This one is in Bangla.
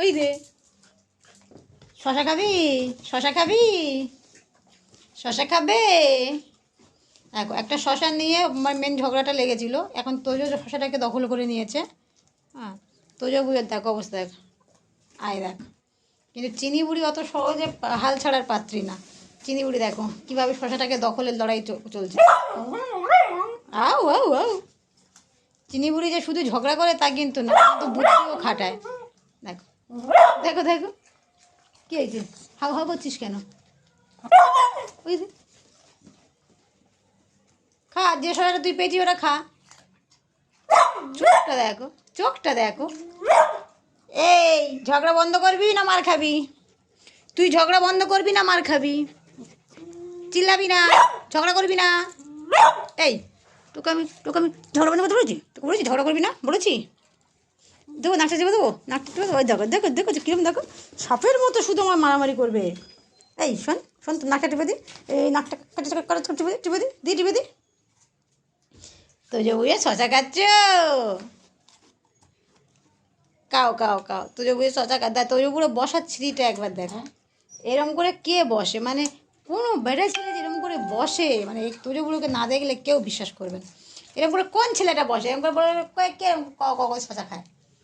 ওই রে শশা খাবি? শশা খাবি? শশা খাবে? দেখো একটা শশা নিয়ে আমার মেন ঝগড়াটা লেগেছিল। এখন তোজো শশাটাকে দখল করে নিয়েছে হ্যাঁ তোজো বুঝের দেখো অবস্থা দেখ। আয় দেখ। কিন্তু চিনি বুড়ি অত সহজে হাল ছাড়ার পাত্রী না। চিনি বুড়ি দেখো কীভাবে শশাটাকে দখলের লড়াই চলছে। আউ আউ আউ। চিনি বুড়ি যে শুধু ঝগড়া করে তা কিন্তু না, কিন্তু বুদ্ধিও খাটায়। দেখো। দেখো দেখো। কি হয়েছে? হাউ হাউ করছিস কেন? ওই খা, যে সরাটা তুই পেয়েছি ওটা খা। চোখটা দেখো চোখটা দেখো। এই, ঝগড়া বন্ধ করবি না মার খাবি? তুই ঝগড়া বন্ধ করবি না মার খাবি? চিল্লাবি না, ঝগড়া করবি না। এই, তোকে আমি তোকে আমি ঝগড়া বন্ধ করতে বলেছি? তোকে বলেছি ঝগড়া করবি না? বলেছি? দেবো নাকটা চেপে দেবো? নাকটা চেপে দেবো? ওই দেখো দেখো দেখো যে কিরম দেখো। সাপের মতো শুধু আমার মারামারি করবে। এই শোন শোন তো নাকটা টিপে দি। এই নাকটা কাটে কাটে টিপে দি টিপে দি দি টিপে দি। তো যে বুঝে শশা খাচ্ছ? কাও কাও কাও। তো যে বুঝে শশা খা তো যে পুরো বসার ছিঁড়িটা একবার দেখো। এরম করে কে বসে? মানে কোনো বেড়া ছেলে যে এরম করে বসে মানে এই তুজোগুলোকে না দেখলে কেউ বিশ্বাস করবে না। এরকম করে কোন ছেলেটা বসে? এরকম করে বলে কে কে ক ক শশা খায়?